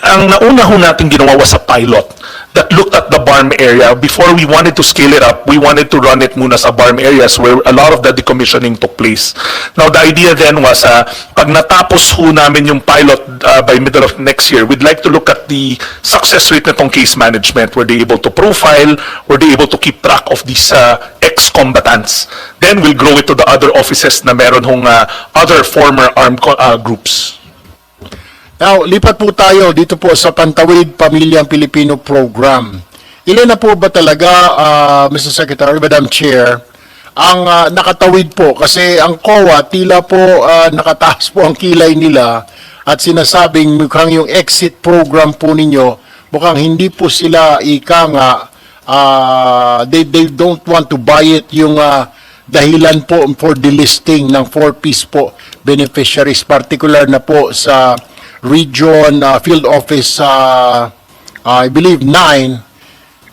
ang nauna ho natin ginawa was a pilot that looked at the barm area. Before we wanted to scale it up, we wanted to run it muna sa barm areas where a lot of the decommissioning took place. Now, the idea then was, uh, pag natapos ho namin yung pilot uh, by middle of next year, we'd like to look at the success rate nitong case management. Were they able to profile? Were they able to keep track of these uh, ex-combatants? Then we'll grow it to the other offices na meron hong uh, other former armed uh, groups. Now, lipat po tayo dito po sa Pantawid Pamilyang Pilipino Program. Ilan na po ba talaga, ah, Mr. Secretary, Madam Chair, ang ah, nakatawid po? Kasi ang COA, tila po ah, nakataas po ang kilay nila at sinasabing mukhang yung exit program po ninyo, mukhang hindi po sila ika nga, ah, they, they don't want to buy it yung ah, dahilan po for delisting ng four-piece po beneficiaries, particular na po sa region uh, field office uh, I believe 9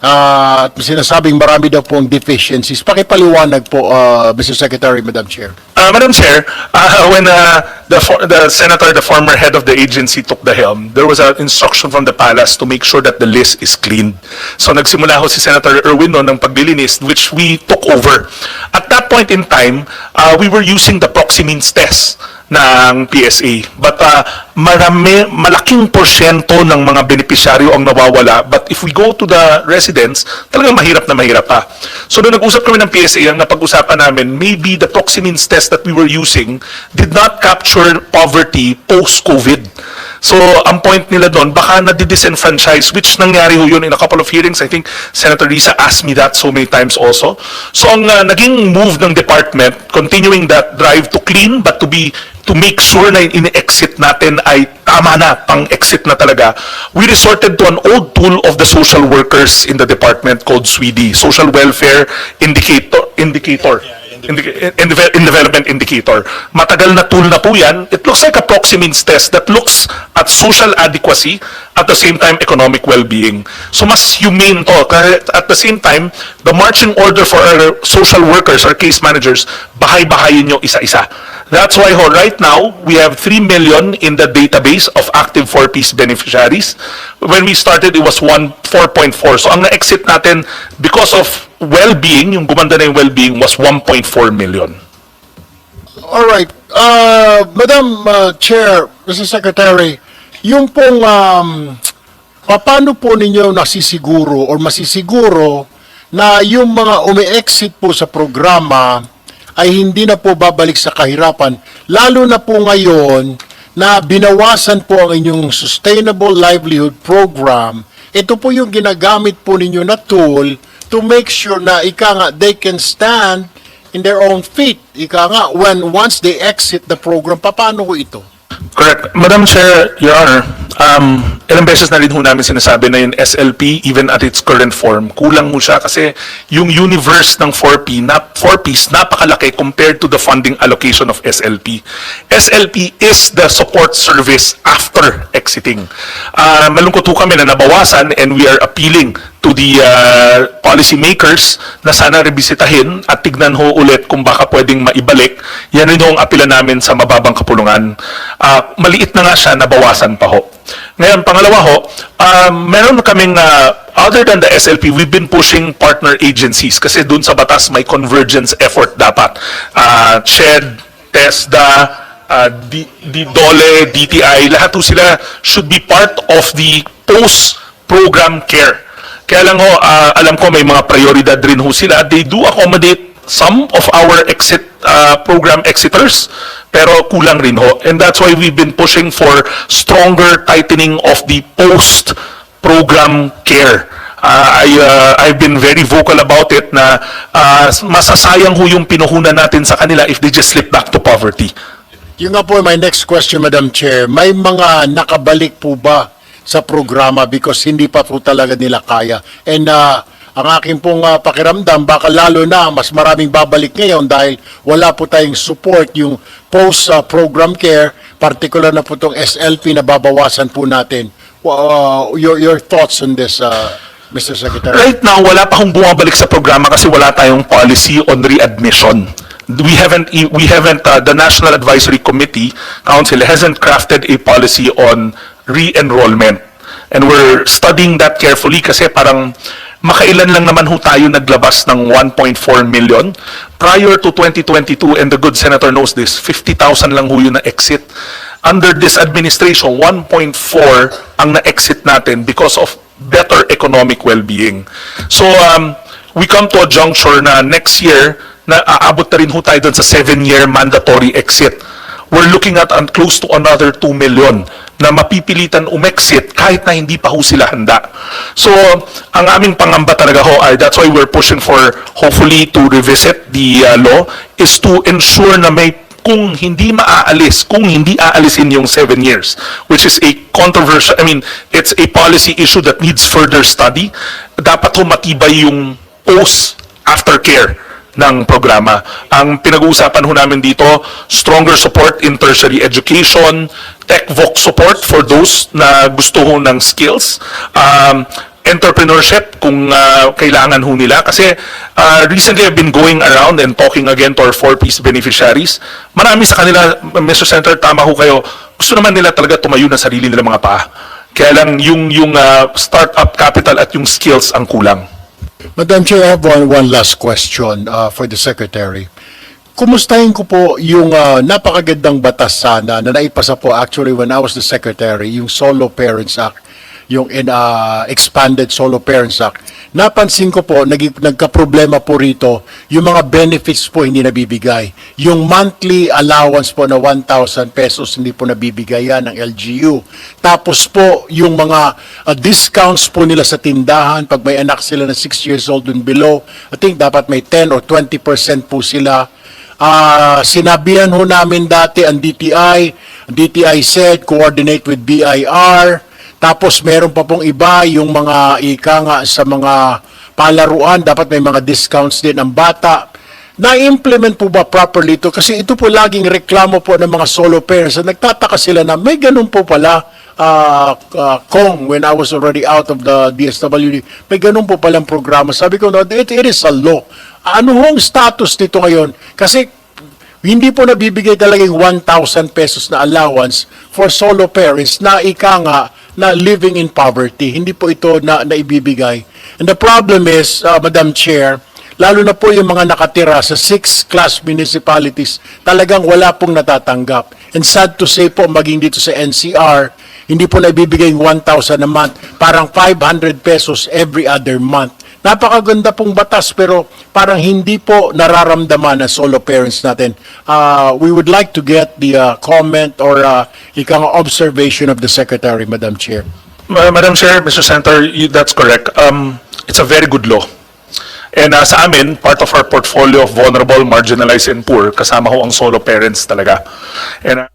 uh, at sinasabing marami daw pong deficiencies. Pakipaliwanag po, uh, Mr. Secretary, Madam Chair. Uh, Madam Chair, uh, when uh, the, for- the senator, the former head of the agency took the helm, there was an instruction from the palace to make sure that the list is cleaned. So nagsimula ho si Senator Erwin no, ng paglilinis, which we took over. At that point in time, uh, we were using the proxy means test ng PSA. But uh, marami, malaking porsyento ng mga benepisyaryo ang nawawala. But if we go to the residents, talagang mahirap na mahirap pa. So nung nag-usap kami ng PSA, ang napag-usapan namin, maybe the proxy means test that we were using did not capture poverty post-COVID. So, ang point nila doon, baka na-disenfranchise, which nangyari ho yun in a couple of hearings. I think Senator Risa asked me that so many times also. So, ang uh, naging move ng department, continuing that drive to clean, but to be to make sure na in-exit natin ay tama na, pang-exit na talaga, we resorted to an old tool of the social workers in the department called SWEDI, Social Welfare Indicator. Indicator. Indica- in, in development indicator. Matagal na tool na po yan. It looks like a proxy means test that looks at social adequacy at the same time economic well-being. So mas humane to. At the same time, the marching order for our social workers, our case managers, bahay-bahayin nyo isa-isa. That's why ho, right now, we have 3 million in the database of active 4-piece beneficiaries. When we started, it was 1, 4.4. So ang na-exit natin, because of well-being, yung gumanda na yung well-being, was 1.4 million. All right. Uh, Madam uh, Chair, Mr. Secretary, yung pong um, paano po ninyo nasisiguro or masisiguro na yung mga umi-exit po sa programa ay hindi na po babalik sa kahirapan, lalo na po ngayon na binawasan po ang inyong Sustainable Livelihood Program, ito po yung ginagamit po ninyo na tool to make sure na ika nga they can stand in their own feet. Ika nga, when once they exit the program, paano ko ito? Correct. Madam Chair, Your Honor, um, ilang beses na rin ho namin sinasabi na yung SLP, even at its current form, kulang mo siya kasi yung universe ng 4P, na, 4Ps, napakalaki compared to the funding allocation of SLP. SLP is the support service after exiting. Uh, malungkot ho kami na nabawasan and we are appealing to the uh, policymakers na sana rebisitahin at tignan ho ulit kung baka pwedeng maibalik. Yan rin ho ang apila namin sa mababang kapulungan. Ah, maliit na nga siya, nabawasan pa ho. Ngayon, pangalawa ho, um, meron kaming, uh, other than the SLP, we've been pushing partner agencies kasi dun sa batas may convergence effort dapat. Uh, CHED, TESDA, uh, DOLE, DTI, lahat ho sila should be part of the post-program care. Kaya lang ho, ah, alam ko may mga prioridad rin ho sila. They do accommodate some of our exit ah, program exiters, pero kulang rin ho. And that's why we've been pushing for stronger tightening of the post-program care. Ah, I, ah, I've been very vocal about it na ah, masasayang ho yung pinuhunan natin sa kanila if they just slip back to poverty. Yung nga po my next question, Madam Chair. May mga nakabalik po ba sa programa because hindi pa po talaga nila kaya? And uh, ang aking pong uh, pakiramdam, baka lalo na mas maraming babalik ngayon dahil wala po tayong support yung post-program care, particular na po itong SLP na babawasan po natin. Uh, your, your thoughts on this, uh, Mr. Secretary? Right now, wala pa akong bumabalik sa programa kasi wala tayong policy on readmission. We haven't, e, we haven't, uh, the National Advisory Committee, Council, hasn't crafted a policy on re-enrollment. And we're studying that carefully kasi parang makailan lang naman ho tayo naglabas ng 1.4 million. Prior to 2022, and the good senator knows this, 50,000 lang ho yun na exit. Under this administration, 1.4 ang na-exit natin because of better economic well-being. So, um, we come to a juncture na next year, na aabot na rin ho tayo dun sa seven-year mandatory exit. We're looking at um, close to another 2 million na mapipilitan umexit kahit na hindi pa ho sila handa. So, ang aming pangamba talaga ho ay that's why we're pushing for hopefully to revisit the uh, law is to ensure na may kung hindi maaalis, kung hindi aalisin yung seven years, which is a controversial, I mean, it's a policy issue that needs further study, dapat ho matibay yung post-aftercare ng programa. Ang pinag-uusapan ho namin dito, stronger support in tertiary education, tech-voc support for those na gusto ho ng skills, um, entrepreneurship kung uh, kailangan ho nila. Kasi uh, recently I've been going around and talking again to our four-piece beneficiaries. Marami sa kanila, Mr. Senator, tama ho kayo, gusto naman nila talaga tumayo ng sarili nila mga paa. Kaya lang yung, yung uh, startup capital at yung skills ang kulang. Madam Chair, I have one, one last question uh, for the Secretary. Kumustahin ko po yung uh, napakagandang batas sana na naipasa po actually when I was the Secretary, yung Solo Parents Act, yung uh, Expanded Solo Parents Act. Napansin ko po, nag, nagka-problema po rito, yung mga benefits po hindi nabibigay. Yung monthly allowance po na 1,000 pesos hindi po nabibigay yan ng LGU. Tapos po, yung mga uh, discounts po nila sa tindahan pag may anak sila na 6 years old and below, I think dapat may 10 or 20% po sila. Ah, sinabihan ho namin dati ang DTI, DTI said coordinate with BIR, tapos meron pa pong iba yung mga ika nga sa mga palaruan, dapat may mga discounts din ang bata. Na-implement po ba properly ito? Kasi ito po laging reklamo po ng mga solo parents. na Nagtataka sila na may ganun po pala uh, uh, Kong when I was already out of the DSWD. May ganun po palang programa. Sabi ko, no, it, it is a law. Ano hong status nito ngayon? Kasi hindi po nabibigay talaga yung 1,000 pesos na allowance for solo parents na ika nga na living in poverty. Hindi po ito na naibibigay. And the problem is, uh, Madam Chair, lalo na po yung mga nakatira sa six-class municipalities, talagang wala pong natatanggap. And sad to say po, maging dito sa NCR, hindi po naibibigay yung 1,000 a month, parang 500 pesos every other month. Napakaganda pong batas pero parang hindi po nararamdaman ng solo parents natin. Uh, we would like to get the uh, comment or uh, ikang observation of the Secretary, Madam Chair. Ma- Madam Chair, Mr. Senator, you- that's correct. Um, it's a very good law. And uh, sa amin, part of our portfolio of vulnerable, marginalized, and poor, kasama ho ang solo parents talaga. And uh,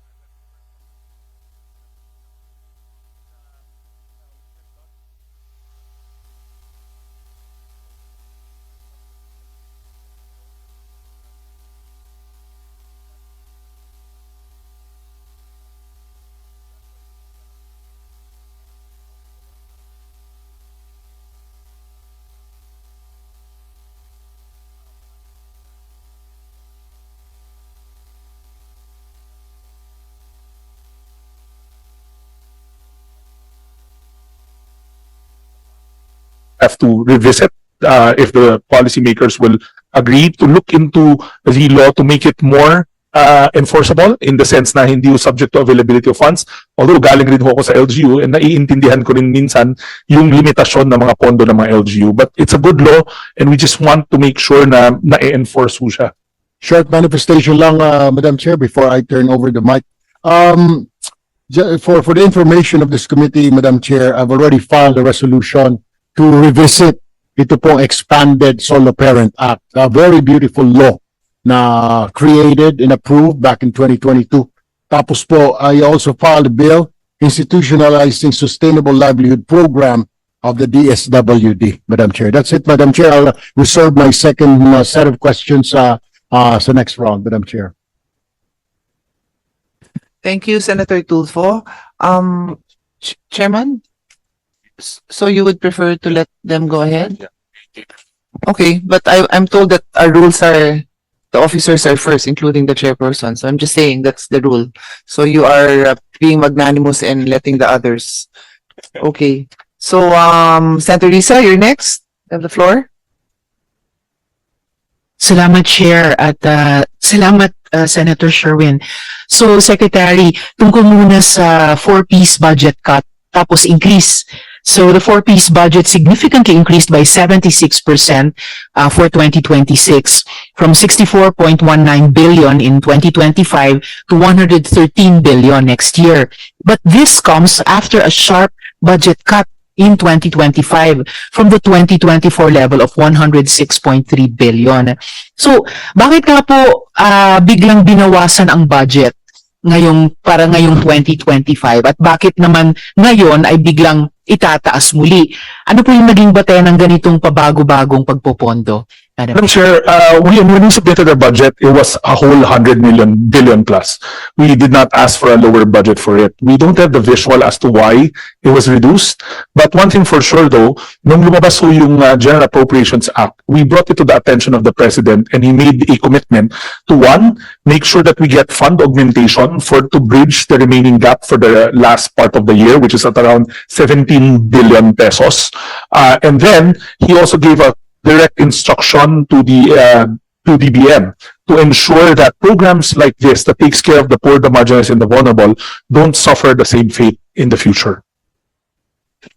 have to revisit uh, if the policymakers will agree to look into the law to make it more uh, enforceable in the sense na hindi yung subject to availability of funds. Although galing rin ako sa LGU and naiintindihan ko rin minsan yung limitasyon ng mga pondo ng mga LGU. But it's a good law and we just want to make sure na na-enforce ho siya. Short manifestation lang, uh, Madam Chair, before I turn over the mic. Um, for, for the information of this committee, Madam Chair, I've already filed a resolution to revisit ito pong expanded Solo Parent Act, a very beautiful law na created and approved back in 2022. Tapos po, I also filed a bill institutionalizing sustainable livelihood program of the DSWD, Madam Chair. That's it, Madam Chair. I'll reserve my second uh, set of questions uh, uh, sa next round, Madam Chair. Thank you, Senator Tulfo. Um, Ch- Chairman? S- So you would prefer to let them go ahead? Okay, but I, I'm told that our rules are, the officers are first, including the chairperson. So I'm just saying that's the rule. So you are uh, being magnanimous and letting the others Okay. So, um, Senator Risa, you're next. You have the floor. Salamat, Chair, at uh, salamat, uh, Senator Sherwin. So, Secretary, tungkol muna sa four-piece budget cut, tapos increase. So, the four-piece budget significantly increased by 76% uh, for 2026, from 64.19 billion in 2025 to 113 billion next year. But this comes after a sharp budget cut in 2025 from the 2024 level of 106.3 billion. So, bakit nga po ah, biglang binawasan ang budget ngayong para ngayong 2025 at bakit naman ngayon ay biglang itataas muli? Ano po yung naging bate ng ganitong pabago-bagong pagpopondo? Madam Madam Chair, uh, we, when we submitted our budget, it was a whole hundred million, billion plus. We did not ask for a lower budget for it. We don't have the visual as to why it was reduced. But one thing for sure though, nung lumabas po yung uh, General Appropriations Act, we brought it to the attention of the President and he made a commitment to one, make sure that we get fund augmentation for, to bridge the remaining gap for the last part of the year, which is at around 17 billion pesos. Uh, and then he also gave a direct instruction to the uh, to DBM to ensure that programs like this that takes care of the poor, the marginalized, and the vulnerable don't suffer the same fate in the future.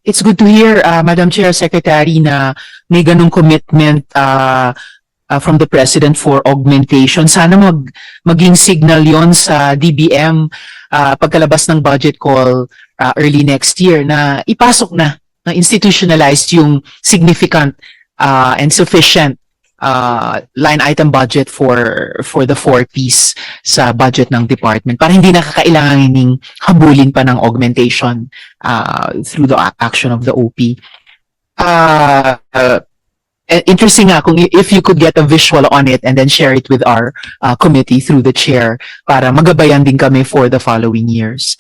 It's good to hear, uh, Madam Chair, Secretary, na may ganong commitment uh, uh, from the President for augmentation. Sana mag, maging signal yon sa DBM uh, pagkalabas ng budget call uh, early next year na ipasok na, na institutionalized yung significant uh, and sufficient uh, line item budget for for the four piece sa budget ng department para hindi nakakailanganing habulin pa ng augmentation uh, through the action of the OP. Uh, uh, interesting nga kung if you could get a visual on it and then share it with our uh, committee through the chair para magabayan din kami for the following years.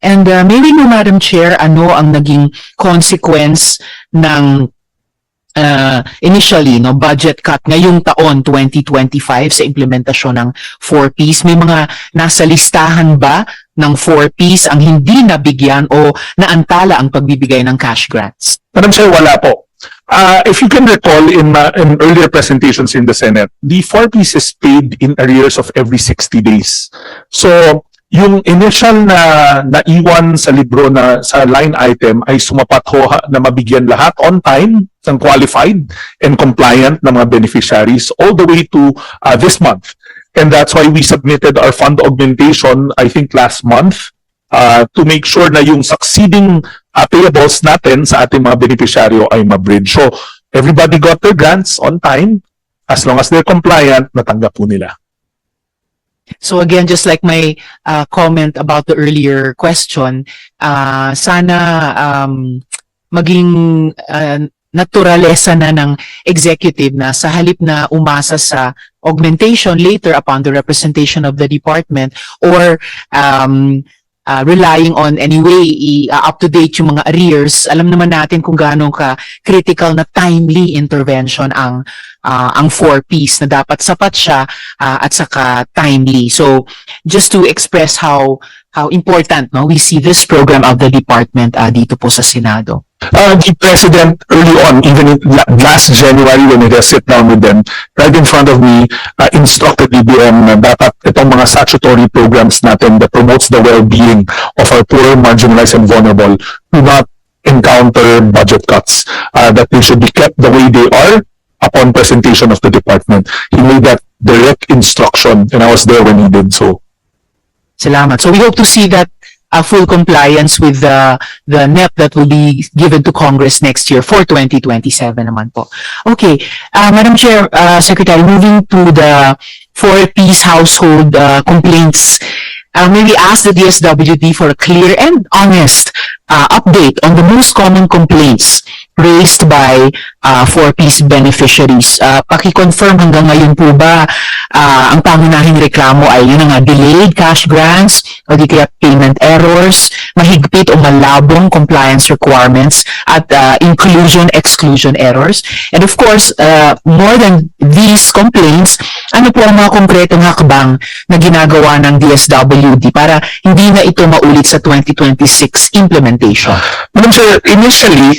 And uh, maybe mo, Madam Chair, ano ang naging consequence ng uh, initially no budget cut ngayong taon 2025 sa implementasyon ng 4Ps may mga nasa listahan ba ng 4Ps ang hindi nabigyan o naantala ang pagbibigay ng cash grants Madam Chair, wala po. Uh, if you can recall in, uh, in earlier presentations in the Senate, the four pieces paid in arrears of every 60 days. So, yung initial na naiwan sa libro na sa line item ay sumapat ho na mabigyan lahat on time ng qualified and compliant na mga beneficiaries all the way to uh, this month. And that's why we submitted our fund augmentation, I think last month, uh, to make sure na yung succeeding uh, payables natin sa ating mga beneficiaryo ay mabridge. So, everybody got their grants on time. As long as they're compliant, natanggap po nila. So again, just like my uh, comment about the earlier question, uh, sana um, maging uh, naturalesa na ng executive na sa halip na umasa sa augmentation later upon the representation of the department or um, uh, relying on anyway uh, up-to-date yung mga arrears, alam naman natin kung gaano ka critical na timely intervention ang uh, ang 4Ps na dapat sapat siya uh, at saka timely. So just to express how how important no we see this program of the department uh, dito po sa Senado. Uh, the President early on, even in, la- last January when had a sit down with them, right in front of me, uh, instructed DBM na dapat itong mga statutory programs natin that promotes the well-being of our poor, marginalized, and vulnerable do not encounter budget cuts, uh, that they should be kept the way they are upon presentation of the department. He made that direct instruction and I was there when he did so. Salamat. So we hope to see that uh, full compliance with the the NEP that will be given to Congress next year for 2027 naman po. Okay, uh, Madam Chair, uh, Secretary, moving to the four-piece household uh, complaints, uh, may we ask the DSWD for a clear and honest uh, update on the most common complaints raised by uh, four-piece beneficiaries. Uh, paki-confirm hanggang ngayon po ba uh, ang pangunahing reklamo ay yun nga delayed cash grants o kaya payment errors, mahigpit o malabong compliance requirements at uh, inclusion-exclusion errors. And of course, uh, more than these complaints, ano po ang mga konkretong hakbang na ginagawa ng DSWD para hindi na ito maulit sa 2026 implementation? Madam Chair, initially,